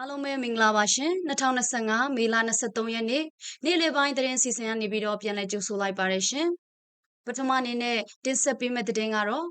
အားလုံးပဲမင်္ဂလာပါရှင်2025မေလ23ရက်နေ့နေ့လယ်ပိုင်းသတင်းစီစဉ်ကနေပြီးတော့ပြန်လည်ကြိုဆိုလိုက်ပါရရှင်ပထမအနေနဲ့တင်ဆက်ပေးမယ့်သတင်းကတော့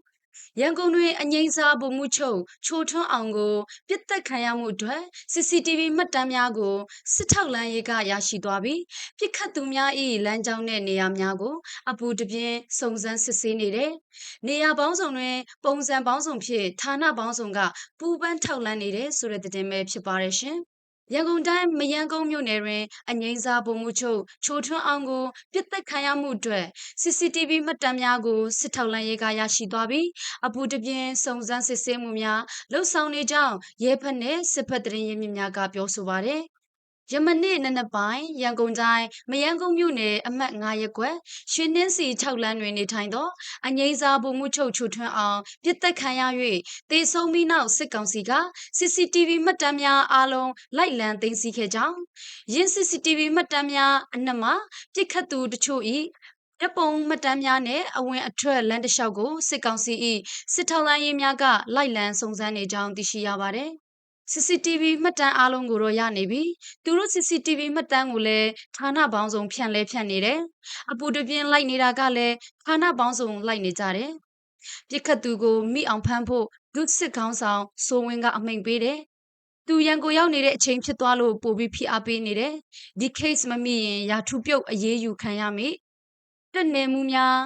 ရန်ကုန်တွင် အငိမ့်စားဗိုလ်မှူးချုပ် ချိုထွန်းအောင်ကိုပြစ်တက်ခံရမှုအတွက် CCTV မှတ်တမ်းများကို စစ်ထောက်လမ်းရေးက ရရှိသွားပြီးပြစ်ခတ်သူများ၏လမ်းကြောင်းနဲ့ နေရာများကို အပူတပြင်း စုံစမ်းစစ်ဆေးနေတယ်။နေရာပေါင်းစုံတွင် ပုံစံပေါင်းစုံဖြင့် ဌာနပေါင်းစုံက ပူးပန်းထောက်လန်းနေတယ်ဆိုတဲ့ သတင်းပဲ ဖြစ်ပါရရှင်။ ရန်ကုန်တိုင်းမယန်းကုန်းမြို့နယ်တွင် အငိမ့်စားဗိုလ်မှူးချုပ်ချိုထွန်းအောင်ကိုပြစ်သက်ခံရမှုအတွက် CCTV မှတ်တမ်းများကိုစစ်ထောက်လှမ်းရေးကရရှိသွားပြီးအပူတပြင်းစုံစမ်းစစ်ဆေးမှုများလှုပ်ဆောင်နေကြောင်းရဲဖက်နဲ့စစ်ဖက်တရင်ရင်းမြစ်များကပြောဆိုပါတယ်။ ယမနေ့နနက်ပိုင်းရန်ကုန်တိုင်းမယန်းကုန်းမြို့နယ်အမှတ်9ရပ်ကွက်ရွှေနှင်းစီ6လမ်းတွင်နေထိုင်သောအငိမ့်စားဗိုလ်မှူးချုပ်ချူထွန်းအောင်ပြစ်တက်ခံရ၍တေဆုံးပြီးနောက်စစ်ကောင်စီက CCTV မှတ်တမ်းများအားလုံးလိုက်လံသိမ်းဆည်းခဲ့ကြောင်းရင်း CCTV မှတ်တမ်းများအနက်မှပြစ်ခတ်သူတချို့၏ရပုံမှတ်တမ်းများနဲ့အဝင်အထွက်လမ်းတစ်လျှောက်ကိုစစ်ကောင်စီ၏စစ်ထောက်လိုင်းရေးများကလိုက်လံစုံစမ်းနေကြောင်းသိရှိရပါတယ်။ CCTV မှတ်တမ်းအားလုံးကိုတော့ရနေပြီသူတို့ CCTV မှတ်တမ်းကိုလည်းဌာနပေါင်းစုံဖြန့်လဲဖြန့်နေတယ်အပူတပြင်းလိုက်နေတာကလည်းဌာနပေါင်းစုံလိုက်နေကြတယ်ပြစ်ခတ်သူကိုမိအောင်ဖမ်းဖို့ဒုစစ်ခေါင်းဆောင်စိုးဝင်းကအမိန့်ပေးတယ်သူရန်ကိုရောက်နေတဲ့အချိန်ဖြစ်သွားလို့ပို့ပြီးဖိအားပေးနေတယ်ဒီ case မမိရင်ရာထူးပြုတ်အရေးယူခံရမိတက်နေမှုများ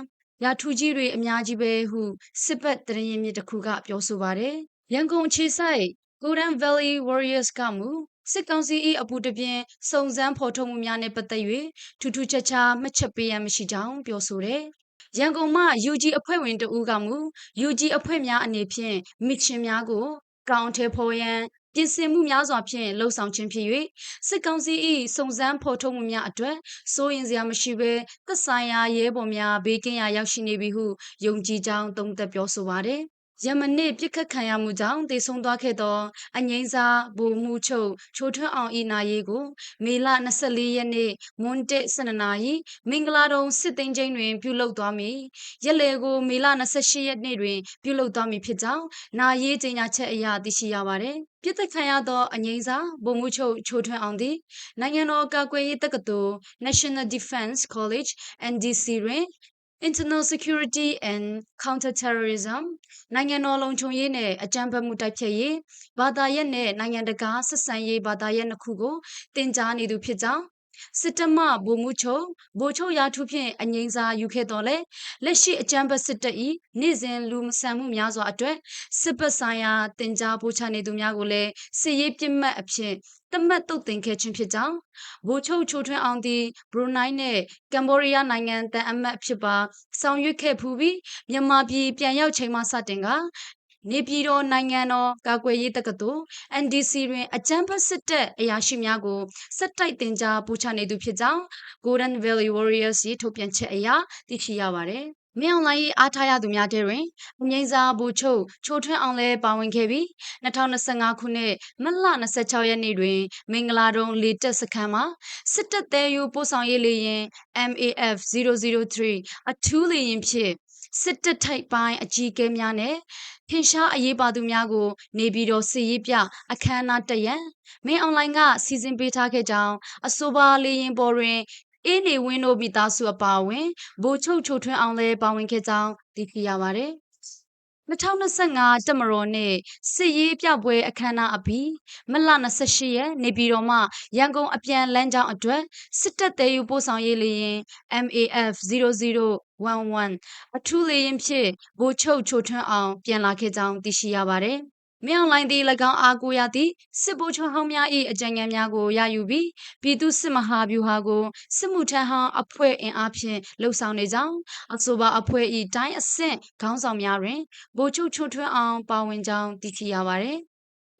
ရာထူးကြီးတွေအများကြီးပဲဟုစစ်ဘက်တရင်ရင်မြစ်တစ်ခုကပြောဆိုပါတယ်ရန်ကုန်ခြေဆိုင် Golden Valley Warriors ကမူစစ်ကောင်စီ၏အပူတပြင်းစုံစမ်းဖော်ထုတ်မှုများနဲ့ပတ်သက်၍ထူးထူးခြားခြားမှတ်ချက်ပေးရန်မရှိကြောင်းပြောဆိုတယ်။ရန်ကုန်မှ UG အဖွဲ့ဝင်တဦးကမူ UG အဖွဲ့များအနေဖြင့်မစ်ရှင်များကိုကောင်ထဲဖော်ရန်ပြင်ဆင်မှုများစွာဖြင့်လှုံ့ဆော်ခြင်းဖြစ်၍စစ်ကောင်စီ၏စုံစမ်းဖော်ထုတ်မှုများအတွက်စိုးရင်စရာမရှိဘဲသက်ဆိုင်ရာရဲဘော်များဘေးကင်းရာရောက်ရှိနေပြီဟုယုံကြည်ကြောင်းသုံးသပ်ပြောဆိုပါတယ်။ ယမနေ့ပြစ်ခတ်ခံရမှုကြောင့်တေဆုံးသွားခဲ့သောအငိမ့်စားဘူမှုချုပ်ချိုထွန်းအောင်ဤနာရေးကို မေလ24ရက်နေ့မွန်းတက်12နာရီမင်္ဂလာတုံစစ်သိမ်းချင်းတွင် ပြုလုပ်သွားမည်ရက်လေကို မေလ28ရက်နေ့တွင် ပြုလုပ်သွားမည်ဖြစ်ကြောင်းနာရေးကြေညာချက်အရသိရှိရပါသည်ပြစ်သက်ခံရသောအငိမ့်စာဗိုလ်မှူးချုပ်ချိုထွန်းအောင်သည်နိုင်ငံတော်ကာကွယ်ရေးတက္ကသိုလ် National Defense College NDC တွင် Internal Security and Counterterrorism နိုင်ငံတော်လုံခြုံရေးနဲ့အကြမ်းဖက်မှုတိုက်ဖျက်ရေးဘာသာရပ်နဲ့နိုင်ငံတကာဆက်ဆံရေးဘာသာရပ်နှစ်ခုကိုတင်ကြားနေသူဖြစ်ကြောင်း စစ်တမဗိုလ်မှူးချုပ်ဗိုလ်ချုပ်ရာထူးဖြင့်အငိမ့်စာယူခဲ့တော်လဲလက်ရှိအကြမ်းဖက်စစ်တပ်၏နေ့စဉ်လူမဆန်မှုများစွာအတွက်စစ်ပတ်ဆိုင်ရာတင် जा ပို့ချနေသူများကိုလည်းစစ်ရေးပြစ်မှတ်အဖြစ်တမတ်တုတ်တင်ခဲ့ခြင်းဖြစ်ကြောင်းဗိုလ်ချုပ်ချိုထွန်းအောင်သည်ဘရူနိုင်းနဲ့ကမ်ဘောဒီးယားနိုင်ငံတန်အမတ်ဖြစ်ပါဆောင်ရွက်ခဲ့ဖူးပြီးမြန်မာပြည်ပြန်ရောက်ချိန်မှစတင်က နေပြည်တော်နိုင်ငံတော်ကာကွယ်ရေးတက္ကသိုလ် NDC တွင်အကြမ်းဖက်စစ်တပ်အရာရှိများကိုစက်တိုက်တင် जा ပူချနေသူဖြစ်ကြောင်း Golden Valley Warriors ၏ထုတ်ပြန်ချက်အရသိရှိရပါတယ်။မြောင်လိုင်းအားထားရသူများတဲ့တွင်အငိမ့်စာဘူချုပ်ချိုထွန်းအောင်လည်းပါဝင်ခဲ့ပြီး2025ခုနှစ်မတ်လ26ရက်နေ့တွင် မင်္ဂလာတုံလေတက်စခန်းမှာစစ်တပ်သေးယူပို့ဆောင်ရေးလေရင် MAF 003 အထူးလေရင်ဖြင့် စစ်တပ်ထိုက်ပိုင်းအကြီးအကဲများနဲ့ထင်ရှားအရေးပါသူများကို နေပြည်တော်စစ်ရေးပြအခမ်းအနားတရံမင်းအွန်လိုင်းကစီစဉ်ပေးထားခဲ့ကြောင်းအဆိုပါလေရင်ပေါ်တွင်အေးနေဝင်းတို့မိသားစုအပါအဝင်ဗိုလ်ချုပ်ချိုထွန်းအောင်လည်းပါဝင်ခဲ့ကြောင်းသိရှိရပါတယ် 2025တမတော်နဲ့စစ်ရေးပြပွဲအခမ်းအနားအပြီးမလ28ရက်နေပြည်တော်မှရန်ကုန်အပြန်လမ်းကြောင်းအတွက်စစ်တပ်သေးယူပို့ဆောင်ရေးလေရင် MAF 0011အထူးလေရင်ဖြင့်ဗိုလ်ချုပ်ချိုထွန်းအောင် ပြန်လာခဲ့ကြောင်းသိရှိရပါတယ်။ မြောင်လိုင်းသည်၎င်းအားကိုရသည့်စစ်ဗိုလ်ချုပ်ဟောင်းများ၏အကြံဉာဏ်များကိုရယူပြီးပြည်သူစစ်မဟာဗျူဟာကိုစစ်မှုထမ်းဟောင်းအဖွဲ့အင်အားဖြင့်လှုပ်ဆောင်နေကြောင်းအဆိုပါအဖွဲ့၏တိုင်းအဆင့်ခေါင်းဆောင်များတွင်ဗိုလ်ချုပ်ချုံထွန်းအောင်ပါဝင်ကြောင်းသိရှိရပါသည်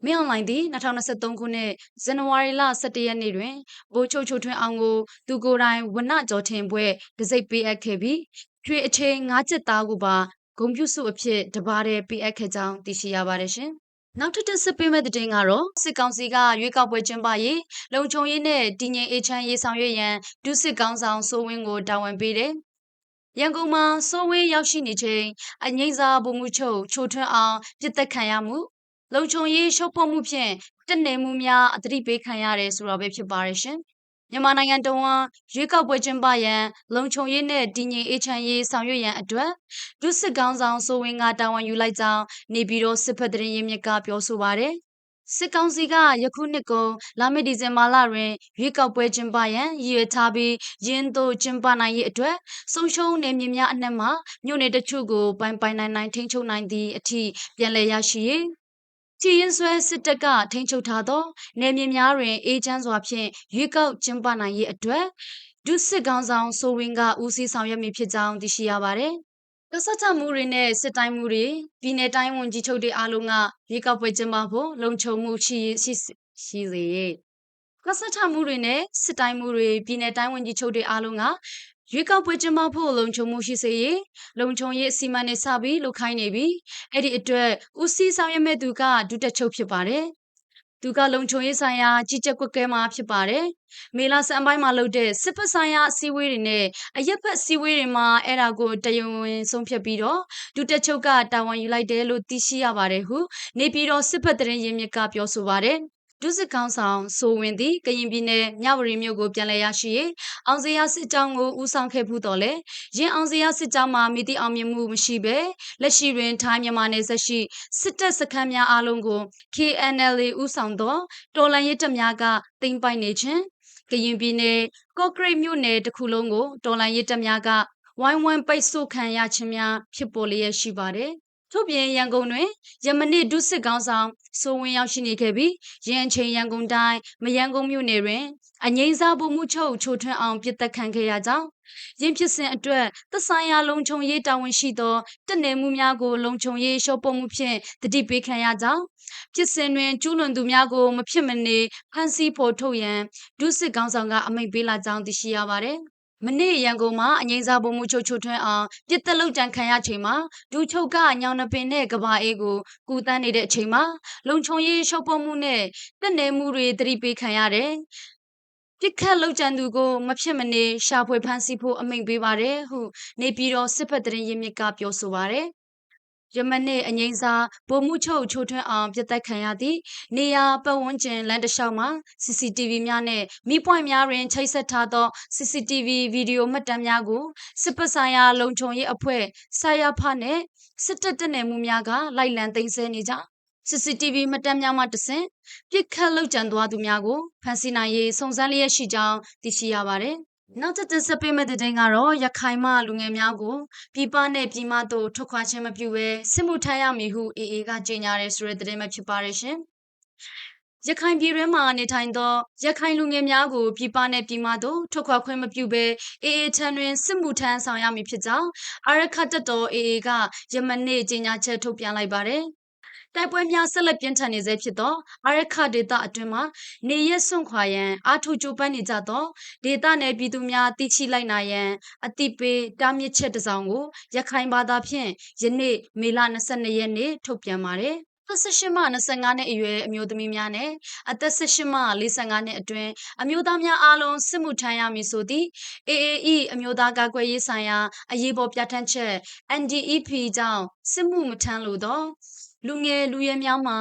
မင်းအွန်လိုင်းသည်2023ခုနှစ်ဇန်နဝါရီလ17ရက်နေ့တွင်ဗိုလ်ချုပ်ချိုထွန်းအောင်ကိုသူကိုယ်တိုင်ဝနကြော်ထင်ပွဲတစိ့ပေးအပ်ခဲ့ပြီးရွှေအချိန်၅ချက်သားကိုပါဂုံပြုစုအဖြစ်တပါးတည်းပေးအပ်ခဲ့ကြောင်းသိရှိရပါတယ်ရှင်။ နောက်ထပ်တစ်စပေးမဲ့တဲ့င်းကတော့စစ်ကောင်စီကရွေးကောက်ပွဲကျင်းပရေးလုံခြုံရေးနဲ့တည်ငြိမ်အေးချမ်းရေးဆောင်ရွက်ရန်ဒုစစ်ကောင်ဆောင်စိုးဝင်းကိုတာဝန်ပေးတယ်။ရန်ကုန်မှာစိုးဝင်းရောက်ရှိနေချိန်အငိမ့်စာဗိုလ်မှူးချုပ်ချိုထွန်းအောင်ပြစ်တက်ခံရမှုလုံခြုံရေးရှုပ်ပွမှုဖြင့်တက်နေမှုများအသတိပေးခံရတယ်ဆိုတော့ပဲဖြစ်ပါရဲ့ရှင် မြန်မာနိုင်ငံတော်ဝန်ရွေးကောက်ပွဲကျင်းပရန်လုံခြုံရေးနဲ့တည်ငြိမ်အေးချမ်းရေးဆောင်ရွက်ရန်အတွက်ဒုစစ်ကောင်းဆောင်စိုးဝင်းကတာဝန်ယူလိုက်ကြောင်းနေပြည်တော်စစ်ဖက်တရင်ရင်းမြစ်ကပြောဆိုပါတယ်စစ်ကောင်စီကယခုနှစ်ကုန်လာမယ့်ဒီဇင်ဘာလတွင်ရွေးကောက်ပွဲကျင်းပရန်ရည်ရွယ်ထားပြီးရင်းတို့ကျင်းပနိုင်ရေးအတွက်ဆုံးရှုံးနေမြေများအနှက်မှမြို့နယ်တချို့ကိုပိုင်ပိုင်နိုင်နိုင်ထိန်းချုပ်နိုင်သည့်အထိပြန်လည်ရရှိရေး ချီရင်ဆွဲစစ်တပ်ကထိန်းချုပ်ထားသောနေမြေများတွင်အေးချမ်းစွာဖြင့်ရွေးကောက်ကျင်းပနိုင်ရေးအတွက်ဒုစစ်ကောင်ဆောင်ဆိုဝင်းကဦးစီးဆောင်ရွက်မည်ဖြစ်ကြောင်းသိရှိရပါတယ်။ကစချမှုတွေနဲ့စစ်တိုင်းမှုတွေပြည်내တိုင်းဝန်ကြီးချုပ်တွေအားလုံးကရွေးကောက်ပွဲကျင်းပဖို့လုံခြုံမှုရှိရှိရှိစေကစချမှုတွေနဲ့စစ်တိုင်းမှုတွေပြည်내တိုင်းဝန်ကြီးချုပ်တွေအားလုံးက ရွေးကောက်ပွဲကျင်းပဖို့လုံခြုံမှုရှိစေရေးလုံခြုံရေးအစီအမံနဲ့စပြီးလုပ်ခိုင်းနေပြီအဲ့ဒီအတွက်ဦးစီးဆောင်ရွက်မဲ့သူကဒုတက်ချုပ်ဖြစ်ပါတယ်သူကလုံခြုံရေးဆိုင်ရာကြီးကြပ်ကွက်ကဲမှာဖြစ်ပါတယ်။မေလာစံပိုင်းမှာလုပ်တဲ့စစ်ဖက်ဆိုင်ရာအစည်းအဝေးတွေနဲ့အရက်ဖက်အစည်းအဝေးတွေမှာအဲ့ဒါကိုတယုံဝင်ဆုံးဖြတ်ပြီးတော့ဒုတက်ချုပ်ကတာဝန်ယူလိုက်တယ်လို့သိရှိရပါတယ်ဟုနေပြည်တော်စစ်ဖက်တရင်ရင်းမြစ်ကပြောဆိုပါတယ်။ ဒုစစ်ကောင်းဆောင်ဆိုဝင်သည်ကရင်ပြည်နယ်မြဝတီမြို့ကိုပြန်လည်ရရှိရေးအောင်စရာစစ်ကြောင်းကိုဦးဆောင်ခဲ့မှုတော်လဲရင်အောင်စရာစစ်ကြောင်းမှာမိတိအောင်မြင်မှုမရှိဘဲလက်ရှိတွင်ထိုင်းမြန်မာနယ်စပ်ရှိစစ်တပ်စခန်းများအားလုံးကို KNLA ဦးဆောင်သောတော်လှန်ရေးတပ်များကတင်ပိုက်နေခြင်းကရင်ပြည်နယ်ကော့ကရိတ်မြို့နယ်တစ်ခုလုံးကိုတော်လှန်ရေးတပ်များကဝိုင်းဝန်းပိတ်ဆို့ခံရခြင်းများဖြစ်ပေါ်လျက်ရှိပါတယ် ထို့ပြင်ရန်ကုန်တွင်ယမနစ်ဒုစစ်ကောင်းဆောင်စိုးဝင်းရောက်ရှိနေခဲ့ပြီးရန်ချိန်ရန်ကုန်တိုင်းမရန်ကုန်မြို့နယ်တွင်အငိမ့်စားဗိုလ်မှူးချုပ်ချိုထွန်းအောင်ပြစ်တက်ခံခဲ့ရကြောင်းရင်းဖြစ်စဉ်အတွက်သဆိုင်ရာလုံခြုံရေးတာဝန်ရှိသောတနေမှုများကိုလုံခြုံရေးရှော့ပုံမှုဖြင့်တတိပေးခံရကြောင်းဖြစ်စဉ်တွင်ကျူးလွန်သူများကိုမဖြစ်မနေဖမ်းဆီးဖော်ထုတ်ရန်ဒုစစ်ကောင်းဆောင်ကအမိန့်ပေးလာကြောင်းသိရှိရပါတယ် မနေ့ရန်ကုန်မှာအငိမ့်စားဗိုလ်မှူးချုပ်ချိုထွန်းအောင်ပြစ်တက်လုတ်ကြံခံရချိန်မှာဒူချုပ်ကညောင်နှပင်နဲ့ကဘာအေးကိုကူတန်းနေတဲ့အချိန်မှာလုံခြုံရေးရှော့ပေါ်မှုနဲ့တက်နေမှုတွေတတိပေးခံရတယ်ပြစ်ခတ်လောက်ကျန်သူကိုမဖြစ်မနေရှာဖွေဖမ်းဆီးဖို့အမိန့်ပေးပါတယ်ဟုနေပြည်တော်စစ်ဖက်တရင်ရင်းမြစ်ကပြောဆိုပါတယ် ယမနေ့အငိမ့်စာဗိုလ်မှူးချုပ်ချိုထွန်းအောင်ပြတ်တက်ခံရသည့်နေရာပတ်ဝန်းကျင်လမ်းတစ်လျှောက်မှာ CCTV များနဲ့မိပွိုင်များတွင်ချိတ်ဆက်ထားသော CCTV ဗီဒီယိုမှတ်တမ်းများကိုစစ်ပဆိုင်ရာလုံခြုံရေးအဖွဲ့ဆာယာဖနဲ့စစ်တပ်တနယ်မှုများကလိုက်လံသိမ်းဆည်းနေကြ CCTV မှတ်တမ်းများမှတဆင့်ပြစ်ခတ်လောက်ကျန်သွားသူများကိုဖမ်းဆီးနိုင်ရေးစုံစမ်းလျက်ရှိကြောင်းသိရှိရပါတယ် နောက်တစ်တင်ဆက်ပေးမယ့်တဲ့တင်ကတော့ရခိုင်မှလူငယ်များကိုပြည်ပနဲ့ပြည်မသို့ထွက်ခွာခြင်းမပြုဘဲစစ်မှုထမ်းရမည်ဟုအေအေကကြေညာတယ်ဆိုတဲ့တဲ့မှာဖြစ်ပါရဲ့ရှင်။ရခိုင်ပြည်တွင်းမှာနေထိုင်သောရခိုင်လူငယ်များကိုပြည်ပနဲ့ပြည်မသို့ထွက်ခွာခွင့်မပြုဘဲအေအေထံတွင်စစ်မှုထမ်းဆောင်ရမည်ဖြစ်ကြောင်းအာရခတ်တတော်အေအေကယမနေ့ကြေညာချက်ထုတ်ပြန်လိုက်ပါတယ်။ တိုက်ပွဲများဆက်လက်ပြင်းထန်နေဆဲဖြစ်သောအာရခဒေသအတွင်းမှာနေရက်စွန့်ခွာရန်အာထုကြိုးပမ်းနေကြသောဒေသနယ်ပြည်သူများတိချိလိုက်နိုင်ရန်အတိပေးတားမြစ်ချက်တစ်စောင်ကိုရခိုင်ဘာသာဖြင့်ယနေ့မေလ22ရက်နေ့ထုတ်ပြန်ပါတယ်18မှ25နှစ်အရွယ်အမျိုးသမီးများနဲ့အသက်18မှ45နှစ်အတွင်းအမျိုးသားများအားလုံးစစ်မှုထမ်းရမည်ဆိုသည့် AAE အမျိုးသားကာကွယ်ရေးဆိုင်ရာအရေးပေါ်ပြဋ္ဌာန်းချက် NDEP ကြောင့်စစ်မှုမထမ်းလို့တော့ လူငယ်လူရွယ်များမှာ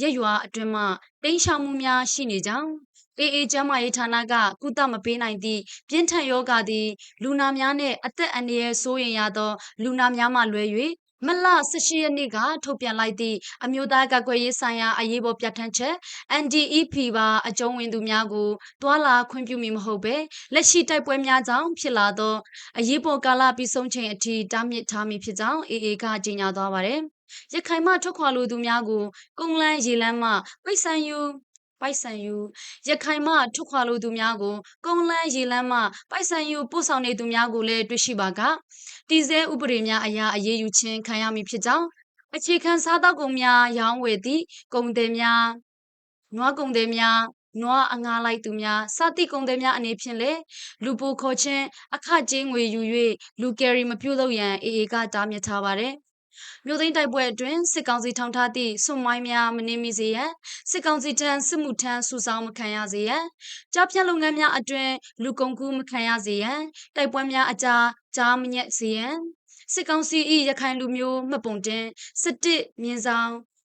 ရက်ရွာအတွင်းမှတိမ်းရှောင်မှုများရှိနေကြောင်းအေးအေးကျမ်းမာရေးဌာနကကုသမပေးနိုင်သည့်ပြင်းထန်ယောဂသည်လူနာများနှင့်အသက်အန္တရာယ်ဆိုးရင်ရသောလူနာများမှလွဲ၍မလ18ရက်နေ့ကထုတ်ပြန်လိုက်သည့်အမျိုးသားကကွယ်ရေးဆိုင်ရာအရေးပေါ်ပြဋ္ဌာန်းချက် NDEP ပါအကျုံးဝင်သူများကိုတွာလာခွင့်ပြုမည်မဟုတ်ဘဲလက်ရှိတိုက်ပွဲများကြောင့်ဖြစ်လာသောအရေးပေါ်ကာလပြီးဆုံးချိန်အထိတားမြစ်ထားမည်ဖြစ်ကြောင်း AA ကကြေညာသွားပါတယ်။ ရခိုင်မှထွက်ခွာလိုသူများကိုကုန်းလန်းရေလန်းမှပိတ်ဆန်ယူပိုက်ဆန်ယူရခိုင်မှထွက်ခွာလိုသူများကိုကုန်းလန်းရေလန်းမှပိုက်ဆန်ယူပို့ဆောင်နေသူများကိုလည်းတွေ့ရှိပါကတည်ဆဲဥပဒေများအရာအရေးယူခြင်းခံရမည်ဖြစ်ကြောင်းအခြေခံစားသောက်ကုန်များရောင်းဝယ်သည့်ကုန်သည်များနွားကုန်သည်များနွားအငားလိုက်သူများစသည့်ကုန်သည်များအနေဖြင့်လေလူပိုခေါ်ခြင်းအခကြေးငွေယူ၍လူကယ်ရီမပြုတ်လို့ရန်အေအေကတားမြစ်ထားပါတယ် မြို့သိမ်းတိုက်ပွဲအတွင်းစစ်ကောင်စီထောင်ထားသည့်စွန်မိုင်းများမနှင်းမိစေရန်စစ်ကောင်စီထံစစ်မှုထမ်းစုဆောင်မခံရစေရန်ကြားဖြတ်လုပ်ငန်းများအတွင်းလူကုန်ကူးမခံရစေရန်တိုက်ပွဲများအကြားကြားမညက်စေရန်စစ်ကောင်စီ၏ရခိုင်လူမျိုးမှတ်ပုံတင်စစ်တစ်မြင်းဆောင်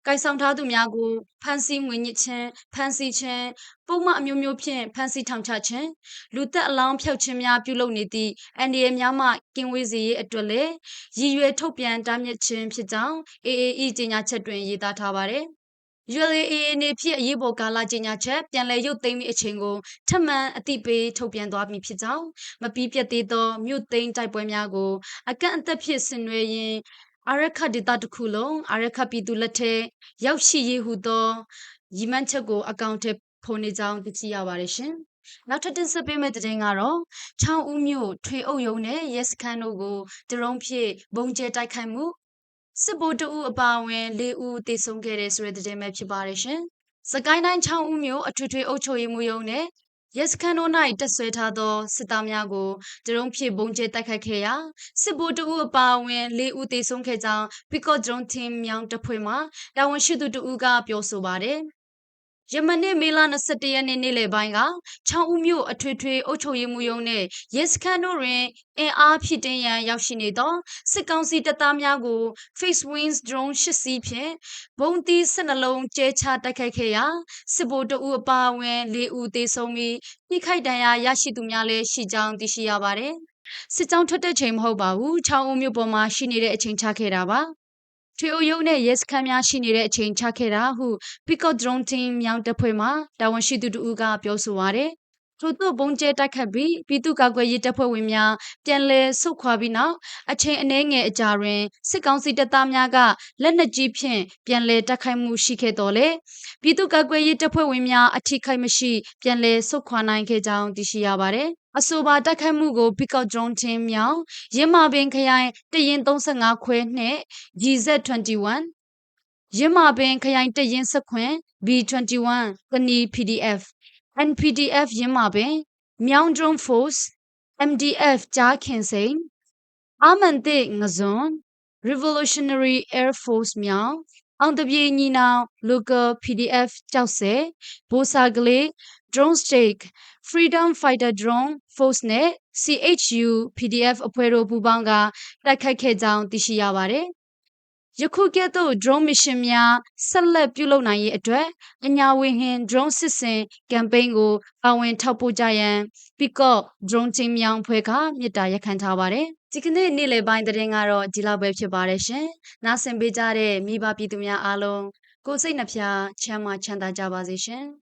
ကိုင်ဆောင်ထားသူများကိုဖမ်းဆီးငွေညစ်ခြင်းဖမ်းဆီးခြင်းပုံမှန်အမျိုးမျိုးဖြင့်ဖမ်းဆီးထောင်ချခြင်းလူသက်အလောင်းဖျောက်ခြင်းများပြုလုပ်နေသည့်အန်ဒီရများမှကင်းဝေးစေရေးအတွက်လည်းရည်ရွယ်ထုတ်ပြန်တားမြစ်ခြင်းဖြစ်ကြောင်း AAE ကြေညာချက်တွင်ရေးသားထားပါတယ်။ ULAA နေဖြစ်အရေးပေါ်ကာလကြေညာချက်ပြန်လည်ရုပ်သိမ်းမိအချိန်ကိုထပ်မံအတိပေးထုတ်ပြန်သွားပြီဖြစ်ကြောင်းမပြီးပြတ်သေးသောမြို့သိမ်းတိုက်ပွဲများကိုအကန့်အသတ်ဖြစ်ဆင်နွှဲရင်း အာရခဒေတာတစ်ခုလုံးအာရခပြည်သူလက်ထဲရောက်ရှိရေးဟုသောရည်မှန်းချက်ကိုအကောင့်ထဲဖော်နေကြောင်းသိရှိရပါတယ်ရှင်။နောက်ထပ်တင်ဆက်ပေးမယ့်သတင်းကတော့ချောင်းဦးမြို့ထွေအုပ်ရုံးနဲ့ရဲစခန်းတို့ကိုဒရုန်းဖြင့်ဘုံကျဲတိုက်ခိုက်မှုစစ်ဗိုလ်တအုပ်အပါအဝင်၄ဦးသေဆုံးခဲ့တဲ့ဆိုတဲ့သတင်းပဲဖြစ်ပါတယ်ရှင်။စကိုင်းတိုင်းချောင်းဦးမြို့အထွေထွေအုပ်ချုပ်ရေးမှူးရုံးနဲ့ ရဲစခန်းတို့၌တက်ဆွဲထားသောစစ်သားများကိုဒရုန်းဖြင့်ဘုံကျဲတိုက်ခိုက်ခဲ့ရာစစ်ဗိုလ်တအုပ်အပါအဝင်၄ဦးသေဆုံးခဲ့ကြောင်းပီကော့ဒရုန်းထင်းမြောင်တပ်ဖွဲ့မှတာဝန်ရှိသူတဦးကပြောဆိုပါတယ်။ ယမနေ့မေလ21ရက်နေ့နေ့လယ်ပိုင်းကချောင်းဦးမြို့အထွေထွေအုပ်ချုပ်ရေးမှူးရုံးနဲ့ရဲစခန်းတို့တွင်အင်အားဖြစ်တင်ရန်ရောက်ရှိနေသောစစ်ကောင်စီတပ်သားများကို Face Wings drone ၈စီးဖြင့်ဘုံသီး12လုံးကျဲချတိုက်ခိုက်ခဲ့ရာစစ်ဗိုလ်တအုပ်အပါအဝင်၄ဦးသေဆုံးပြီးနှိခိုက်ဒဏ်ရာရရှိသူများလည်းရှိကြောင်းသိရှိရပါတယ်။စစ်ကြောင်းထွက်တဲ့ချိန်မဟုတ်ပါဘူး။ချောင်းဦးမြို့ပေါ်မှာရှိနေတဲ့အချိန်ချခဲ့တာပါ။ ထွေအိုရုံနဲ့ရဲစခန်းများရှိနေတဲ့အချိန်ချခဲ့တာဟု Picot Drone Team မြောင်တပ်ဖွဲ့မှတာဝန်ရှိသူတို့ကပြောဆိုပါရယ်ထို့သို့ဘုံကျဲတိုက်ခတ်ပြီးပြည်သူ့ကာကွယ်ရေးတပ်ဖွဲ့ဝင်များပြန်လည်ဆုတ်ခွာပြီးနောက်အချိန်အနည်းငယ်အကြာတွင်စစ်ကောင်စီတပ်သားများကလက်နက်ကြီးဖြင့်ပြန်လည်တိုက်ခိုက်မှုရှိခဲ့တော်လဲပြည်သူ့ကာကွယ်ရေးတပ်ဖွဲ့ဝင်များအထိခိုက်မရှိပြန်လည်ဆုတ်ခွာနိုင်ခဲ့ကြောင်းသိရှိရပါတယ် အဆိုပါတိုက်ခိုက်မှုကို Pickup Drone Team မြောင်ရင်းမာပင်ခရိုင်တရင်35ခွဲနှင့် GZ21 ရင်းမာပင်ခရိုင်တရင်စခွင် B21 ကနီ PDF NPDF ရင်းမာပင်မြောင် Drone Force MDF ကြားခင်စိန်အာမန်တိငဇွန် Revolutionary Air Force မြောင်အောင်တပြေညီနောင် Local PDF ကြောက်စဲဘိုးစာကလေး Drone Stake Freedom Fighter Drone Force နဲ့ CHU PDF အဖွဲ့တို့ပူးပေါင်းကတိုက်ခိုက်ခဲ့ကြောင်းသိရှိရပါတယ်။ယခုကဲ့သို့ drone mission များဆက်လက်ပြုလုပ်နိုင်ရေးအတွက်အညာဝေဟင် drone စစ်စင် campaign ကိုပါဝင်ထောက်ပို့ကြရန် Peacock drone team မြောင်ဖွဲ့ကမြစ်တာရက်ခံထားပါတယ်။ဒီကနေ့နေ့လယ်ပိုင်းသတင်းကတော့ဒီလောက်ပဲဖြစ်ပါတယ်ရှင်။နားဆင်ပေးကြတဲ့မိဘပြည်သူများအားလုံးကိုယ်စိတ်နှဖျားချမ်းသာချမ်းသာကြပါစေရှင်။